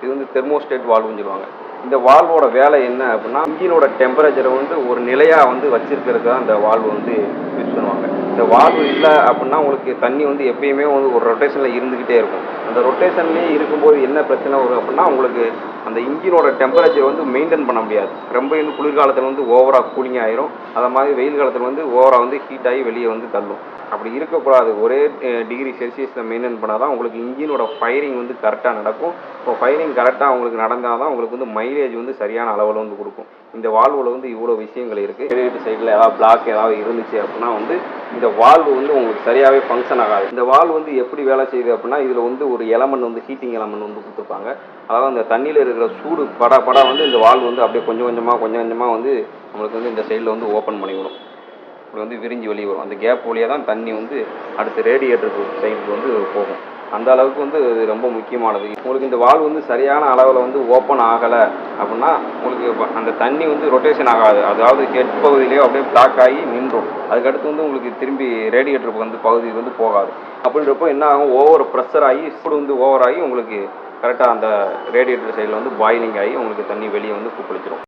இது வந்து தெர்மோஸ்டேட் வால்வுன்னு சொல்லுவாங்க. இந்த வால்வோட வேலை என்ன அப்படின்னா இன்ஜினோட டெம்பரேச்சரை வந்து ஒரு நிலையாக வந்து வச்சிருக்கிறது தான் இந்த வால்வு வந்து யூஸ் பண்ணுவாங்க. இந்த வால்வு இல்லை அப்படின்னா உங்களுக்கு தண்ணி வந்து எப்பயுமே வந்து ஒரு ரொட்டேஷனில் இருந்துக்கிட்டே இருக்கும். அந்த ரொட்டேஷன்லேயே இருக்கும்போது என்ன பிரச்சனை வரும் அப்படின்னா உங்களுக்கு அந்த இன்ஜினோட டெம்பரேச்சர் வந்து மெயின்டைன் பண்ண முடியாது. ரொம்ப வந்து குளிர்காலத்தில் வந்து ஓவராக கூலிங் ஆயிரும். அதை மாதிரி வெயில் காலத்தில் வந்து ஓவராக வந்து ஹீட் ஆகி வெளியே வந்து தள்ளும். அப்படி இருக்கக்கூடாது. ஒரே டிகிரி செல்சியஸில் மெயின்டைன் பண்ணால் தான் உங்களுக்கு இன்ஜினோட ஃபயரிங் வந்து கரெக்டாக நடக்கும். இப்போ ஃபயரிங் கரெக்டாக உங்களுக்கு நடந்தால் தான் உங்களுக்கு வந்து மைலேஜ் வந்து சரியான அளவில் வந்து கொடுக்கும். இந்த வால்வில் வந்து இவ்வளோ விஷயங்கள் இருக்குது ரேடியேட்டர் சைடில் ஏதாவது பிளாக் ஏதாவது இருந்துச்சு அப்படின்னா வந்து இந்த வால்வு வந்து உங்களுக்கு சரியாகவே ஃபங்க்ஷன் ஆகாது. இந்த வால்வு வந்து எப்படி வேலை செய்யுது அப்படின்னா இதில் வந்து ஒரு எலமெண்ட் வந்து ஹீட்டிங் எலமெண்ட் வந்து கொடுத்துருப்பாங்க. அதாவது அந்த தண்ணியில் இருக்கிற சூடு பட பட வந்து இந்த வால்வு வந்து அப்படியே கொஞ்சம் கொஞ்சமாக கொஞ்சம் கொஞ்சமாக வந்து நம்மளுக்கு வந்து இந்த சைடில் வந்து ஓப்பன் பண்ணிவிடும் இப்படி வந்து விரிஞ்சு வெளியே வரும். அந்த கேப் வழியாக தான் தண்ணி வந்து அடுத்து ரேடியேட்டருக்கு சைடுக்கு வந்து போகும். அந்த அளவுக்கு வந்து இது ரொம்ப முக்கியமானது. உங்களுக்கு இந்த வால்வு வந்து சரியான அளவில் வந்து ஓப்பன் ஆகலை அப்படின்னா உங்களுக்கு அந்த தண்ணி வந்து ரொட்டேஷன் ஆகாது. அதாவது ஹெட் பகுதியிலேயோ அப்படியே பிளாக் ஆகி நின்றும் அதுக்கடுத்து வந்து உங்களுக்கு திரும்பி ரேடியேட்டருக்கு வந்து பகுதிக்கு வந்து போகாது. அப்படின்றப்போ என்ன ஆகும்? ஓவர் ப்ரெஷர் ஆகி சூடு வந்து ஓவர் ஆகி உங்களுக்கு கரெக்டாக அந்த ரேடியேட்டர் சைடில் வந்து பாயிலிங் ஆகி உங்களுக்கு தண்ணி வெளியே வந்து குளிச்சிடும்